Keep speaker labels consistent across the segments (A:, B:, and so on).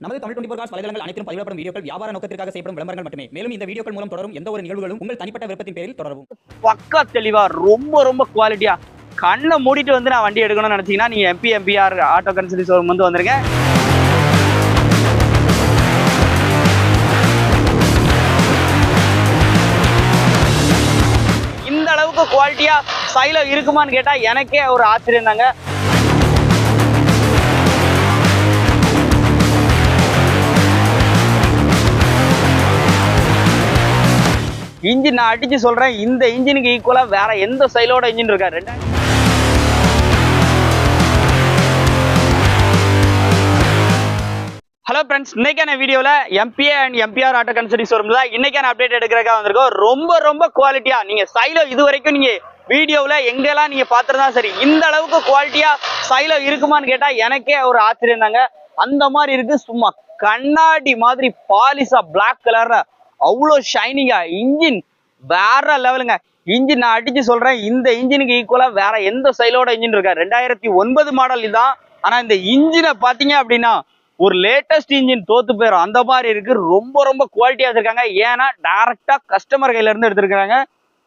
A: நமது Tamil twenty four cos வலைதளங்கள் அனைத்தும் பதிவிடப்படும் வீடியோக்கள் வியாபார நோக்கத்திற்காக செய்யப்படும் விளம்பரங்கள் மட்டுமே. மேலும் இந்த வீடியோக்கள் மூலம் தொடரும் எந்த ஒரு நிகழ்வுகளும் உங்கள் தனிப்பட்ட விருப்பத்தின் பேரில் தொடரும்
B: பக்கா தெளிவா ரொம்ப ரொம்ப குவாலிட்டியா கண்ணை மூடிட்டு வந்து நான் வண்டி எடுக்கணும்னு நினைச்சீங்கன்னா நீங்க MP MPR auto consultancy showroom வந்து வந்துருங்க இந்த அளவுக்கு குவாலிட்டியா சைல இருக்குமான்னு கேட்டா எனக்கே ஒரு ஆச்சரியம் தாங்க. இன்ஜின் நான் அடிச்சு சொல்றேன் இந்த இன்ஜினுக்கு ஈக்குவலா வேற எந்த சைலோட இன்ஜின் இருக்கா ரெண்டாயிரம் ஹலோ ஃப்ரெண்ட்ஸ் இன்னைக்கான வீடியோவில் MBA and MPR auto consultancy showroom தான் இன்னைக்கான அப்டேட் எடுக்கிறக்காக வந்திருக்கோம். ரொம்ப ரொம்ப குவாலிட்டியா நீங்க சைலோ இது வரைக்கும் நீங்க வீடியோவில் எங்கெல்லாம் நீங்க பார்த்துருந்தா சரி இந்த அளவுக்கு குவாலிட்டியா சைலோ இருக்குமான்னு கேட்டா எனக்கே ஒரு ஆச்சரியம் தாங்க. அந்த மாதிரி இருக்கு சும்மா கண்ணாடி மாதிரி பாலிசா பிளாக் கலர்ல அவ்வளோ ஷைனிங்கா இன்ஜின் வேற லெவலுங்க இன்ஜின் நான் அடிச்சு சொல்றேன் இந்த இன்ஜினுக்கு ஈக்குவலா வேற எந்த சைலோட இன்ஜின் இருக்கா ரெண்டாயிரத்தி ஒன்பது மாடல் தான் ஆனா இந்த இன்ஜினை பாத்தீங்க அப்படின்னா ஒரு லேட்டஸ்ட் இன்ஜின் தோத்து போயிடும் அந்த மாதிரி இருக்கு. ரொம்ப ரொம்ப குவாலிட்டியா வச்சிருக்காங்க. ஏன்னா டைரக்டா கஸ்டமர் கையில இருந்து எடுத்திருக்காங்க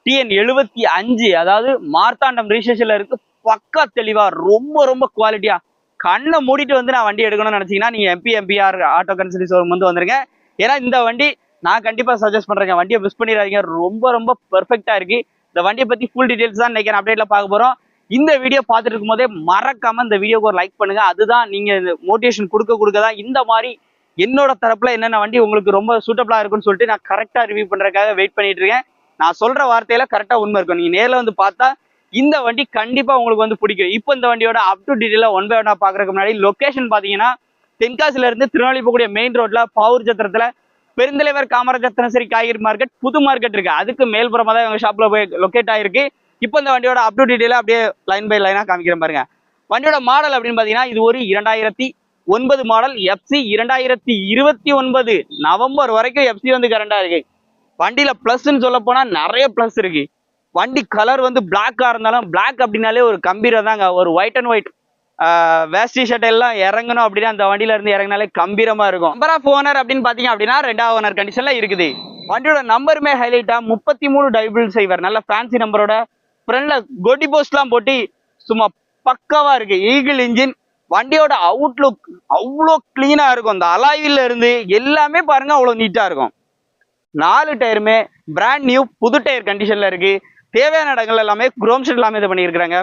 B: டிஎன் எழுபத்தி அஞ்சு அதாவது மார்த்தாண்டம் ரிஜிஸ்ட்ரேஷன்ல இருக்கு. பக்கா தெளிவா ரொம்ப ரொம்ப குவாலிட்டியா கண்ணை மூடிட்டு வந்து நான் வண்டி எடுக்கணும்னு நினைச்சீங்கன்னா நீங்க MP MPR auto consultancy showroom வந்து வந்துருங்க. ஏன்னா இந்த வண்டி நான் கண்டிப்பா சஜஸ்ட் பண்றேங்க. வண்டியை மிஸ் பண்ணிடாதீங்க. ரொம்ப ரொம்ப பெர்ஃபெக்டா இருக்கு. இந்த வண்டியை பத்தி ஃபுல் டீடைல்ஸ் தான் நினைக்கிறேன். அப்டேட்ல பார்க்க போறோம். இந்த வீடியோ பார்த்துட்டு இருக்கும்போதே மறக்காம இந்த வீடியோக்கு ஒரு லைக் பண்ணுங்க. அதுதான் நீங்க மோட்டிவேஷன் கொடுக்க கொடுக்க தான் இந்த மாதிரி என்னோட தரப்புல என்னென்ன வண்டி உங்களுக்கு ரொம்ப சூட்டபிளா இருக்கும்னு சொல்லிட்டு நான் கரெக்டா ரிவ்யூ பண்றதுக்காக வெயிட் பண்ணிட்டு இருக்கேன். நான் சொல்ற வார்த்தையில கரெக்டா உண்மை இருக்கும். நீங்க நேரில் வந்து பார்த்தா இந்த வண்டி கண்டிப்பா உங்களுக்கு வந்து பிடிக்கும். இப்போ இந்த வண்டியோட அப் டு டீட்டெயிலாக ஒன் பை ஒன்னா பாக்குறதுக்கு முன்னாடி லொக்கேஷன் பாத்தீங்கன்னா தென்காசில இருந்து திருநெல்வேலி போகக்கூடிய மெயின் ரோட்ல பவுர் சத்திரத்துல பெருந்தலைவர் காமராஜர் தினசரி காய்கறி மார்க்கெட் புது மார்க்கெட் இருக்கு. அதுக்கு மேல்புறமா தான் எங்க ஷாப்ல போய் லொக்கேட் ஆயிருக்கு. இப்போ இந்த வண்டியோட அப் டு டீடைலா அப்படியே லைன் பை லைனா காமிக்கிறேன் பாருங்க. வண்டியோட மாடல் அப்படின்னு பாத்தீங்கன்னா இது ஒரு இரண்டாயிரத்தி ஒன்பது மாடல் எஃப்சி இரண்டாயிரத்தி இருபத்தி ஒன்பது நவம்பர் வரைக்கும் எஃப்சி வந்து கரண்டா இருக்கு. வண்டியில பிளஸ்ன்னு சொல்ல போனா நிறைய பிளஸ் இருக்கு. வண்டி கலர் வந்து பிளாக்கா இருந்தாலும் பிளாக் அப்படின்னாலே ஒரு கம்பீரம் தாங்க ஒரு ஒயிட் அண்ட் ஒயிட் வேஸ்டி ஷர்ட் எல்லாம் இறங்கணும் அப்படின்னா அந்த வண்டியில இருந்து இறங்கினாலே கம்பீரமா இருக்கும். நம்பர் ஆஃப் ஓனர் அப்படின்னு பாத்தீங்க அப்படின்னா ரெண்டாவது ஓனர் கண்டிஷன்ல இருக்குது. வண்டியோட நம்பருமே ஹைலைட்டா முப்பத்தி மூணு டைபிள் சைவர் நல்ல ஃபேன்சி நம்பரோட ஃப்ரண்ட்ல கொடி போஸ்ட்லாம் போட்டு சும்மா பக்காவா இருக்கு. ஈகிள் இன்ஜின் வண்டியோட அவுட்லுக் அவ்வளோ கிளீனா இருக்கும். அந்த அலாயில இருந்து எல்லாமே பாருங்க அவ்வளோ நீட்டா இருக்கும். நாலு டயருமே பிராண்ட் நியூ புது டயர் கண்டிஷன்ல இருக்கு. தேவையான இடங்கள் எல்லாமே குரோம் ஷெட் எல்லாமே இது பண்ணியிருக்கிறாங்க.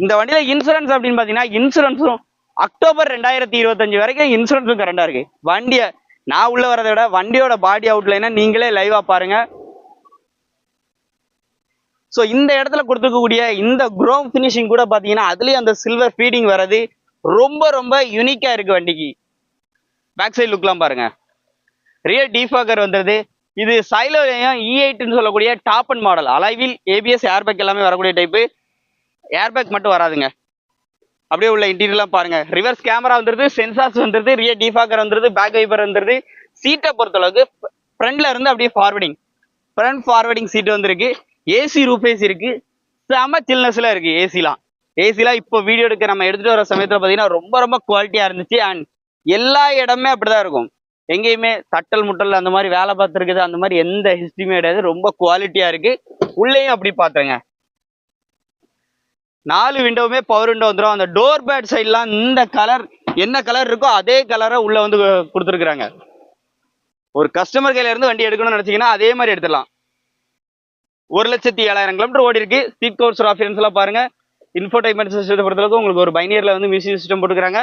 B: இந்த வண்டியில இன்சூரன்ஸ் அப்படின்னு பாத்தீங்கன்னா இன்சூரன்ஸும் அக்டோபர் ரெண்டாயிரத்தி இருபத்தஞ்சு வரைக்கும் இன்சூரன்ஸும் கரண்டா இருக்கு. வண்டியை நான் உள்ள வரதை விட வண்டியோட பாடி அவுட்லைனை நீங்களே லைவா பாருங்க. ஸோ இந்த இடத்துல கொடுத்துருக்கக்கூடிய இந்த குரோம் ஃபினிஷிங் கூட பார்த்தீங்கன்னா அதுலேயும் அந்த சில்வர் ஃபீடிங் வர்றது ரொம்ப ரொம்ப யூனிக்காக இருக்குது வண்டிக்கு. பேக் சைடு லுக்லாம் பாருங்க. ரியல் டீஃபாக்கர் வந்துருது. இது சைலோலையும் இ e எயிட்னு சொல்லக்கூடிய டாப் அண்ட் மாடல் அலைவில் ஏபிஎஸ் ஏர்பேக் எல்லாமே வரக்கூடிய டைப்பு ஏர்பேக் மட்டும் வராதுங்க. அப்படியே உள்ள இன்டீரியர்லாம் பாருங்க. ரிவர்ஸ் கேமரா வந்துருது சென்சார்ஸ் வந்துருது ரியர் டிஃபாக்கர் வந்துருது பேக் வைப்பர் வந்துருது. சீட்டை பொறுத்தளவுக்கு ஃப்ரண்ட்ல இருந்து அப்படியே ஃபார்வர்டிங் ஃப்ரண்ட் ஃபார்வர்டிங் சீட் வந்துருக்கு. ஏசி ரூபேஸ் இருக்கு. செம சில்னஸ்ல இருக்கு ஏசிலாம் ஏசிலாம் இப்போ வீடியோ எடுக்க நம்ம எடுத்துட்டு வர சமயத்துல பார்த்தீங்கன்னா ரொம்ப ரொம்ப குவாலிட்டியா இருந்துச்சு. அண்ட் எல்லா இடமே அப்படிதான் இருக்கும். எங்கேயுமே தட்டல் முட்டல் அந்த மாதிரி வேலை பார்த்துருக்குது. அந்த மாதிரி எந்த ஹிஸ்ட்ரியுமே கிடையாது. ரொம்ப குவாலிட்டியா இருக்கு. உள்ளேயும் அப்படி பார்த்தேங்க நாலு விண்டோவுமே பவர் விண்டோ வந்துடும் அந்த டோர் பேட் சைட்லாம் இந்த கலர் என்ன கலர் இருக்கோ அதே கலரை உள்ளே வந்து கொடுத்துருக்குறாங்க. ஒரு கஸ்டமர் கையிலேருந்து வண்டி எடுக்கணும்னு நினச்சிங்கன்னா அதே மாதிரி எடுத்துடலாம். ஒரு லட்சத்தி ஏழாயிரம் கிலோமீட்டர் ஓடி இருக்கு. ஸ்பீட் கோர்ஸ் ஆப்ஷன்ஸ் எல்லாம் பாருங்க. இன்ஃபோடைன்மெண்ட் சிஸ்டத்தை பொறுத்தளவுக்கு உங்களுக்கு ஒரு பைனியரில் வந்து மியூசிக் சிஸ்டம் போட்டுக்கிறாங்க.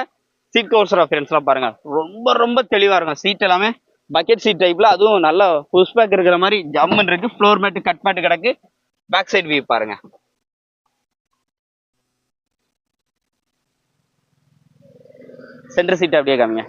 B: சீட் கவர்ஸ் ஆப்ஷன்ஸ் எல்லாம் பாருங்க. ரொம்ப ரொம்ப தெளிவாக இருக்கும். சீட் எல்லாமே பக்கெட் சீட் டைப்பில் அதுவும் நல்ல புஷ் பேக் இருக்கிற மாதிரி ஜம்முன்னு இருக்குது ஃப்ளோர் மேட்டு கட் மேட்டு கிடக்கு. பேக் சைடு வியூ பாருங்கள் சென்டர் சீட் அப்படியே காமிங்க.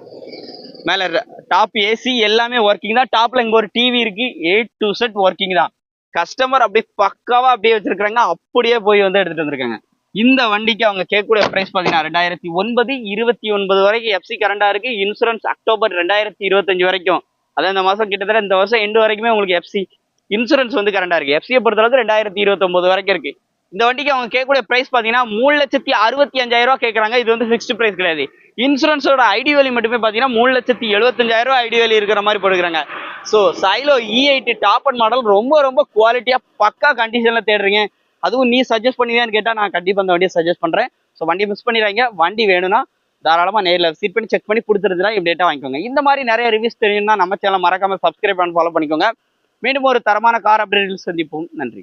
B: மேலே டாப் ஏசி எல்லாமே ஒர்க்கிங் தான். டாப்பில் இங்கே ஒரு டிவி இருக்குது ஏ டு செட் ஒர்க்கிங் தான். கஸ்டமர் அப்படியே பக்காவாக அப்படியே வச்சுருக்குறாங்க. அப்படியே போய் வந்து எடுத்துகிட்டு வந்திருக்காங்க. இந்த வண்டிக்கு அவங்க கேட்கக்கூடிய ப்ரைஸ் பார்த்தீங்கன்னா ரெண்டாயிரத்தி ஒன்பது இருபத்தி ஒன்பது வரைக்கும் எஃப்சி கரண்டாக இருக்குது இன்சூரன்ஸ் அக்டோபர் ரெண்டாயிரத்தி இருபத்தஞ்சு வரைக்கும். அதான் இந்த மாதம் கிட்டத்தட்ட இந்த வருஷம் எண்டு வரைக்குமே உங்களுக்கு எஃப்சி இன்சூரன்ஸ் வந்து கரண்டாக இருக்குது எஃப்சியை பொறுத்தளவுக்கு ரெண்டாயிரத்தி இருபத்தொம்போது வரைக்கும் இருக்குது இந்த வண்டிக்கு அவங்க கேட்கக்கூடிய பிரைஸ் பார்த்தீங்கன்னா மூணு லட்சத்தி அறுபத்தி அஞ்சாயிரம் ரூபா கேட்குறாங்க. இது வந்து ஃபிக்ஸ்டு பிரைஸ் கிடையாது. இன்சூரன்ஸோட ஐடி வேலி மட்டுமே பார்த்தீங்கன்னா மூணு லட்சத்தி எழுபத்தஞ்சாயிரம் ரூபா ஐடி வேலி இருக்கிற மாதிரி போடுக்கிறாங்க so Xylo E top end model ரொம்ப ரொம்ப குவாலிட்டியாக பக்கா கண்டிஷனில் தேடுறீங்க. அதுவும் நீ சஜஸ்ட் பண்ணுவியான்னு கேட்டால் நான் கண்டிப்பாக அந்த வண்டியை சஜஸ்ட் பண்ணுறேன் ஸோ வண்டி மிஸ் பண்ணிடுறாங்க வண்டி வேணும்னா தாராளமாக நேரில் சீட் பண்ணி செக் பண்ணி கொடுத்துருந்தா இப்படேட்டாக வாங்கிக்கோங்க. இந்த மாதிரி நிறைய ரிவ்யூஸ் தெரியும்னா நம்ம சேனல் மறக்காமல் சப்ஸ்கிரைப் பண்ணி ஃபாலோ பண்ணிக்கோங்க. மீண்டும் ஒரு தரமான கார் அப்டேட்டில் சந்திப்போம். நன்றி.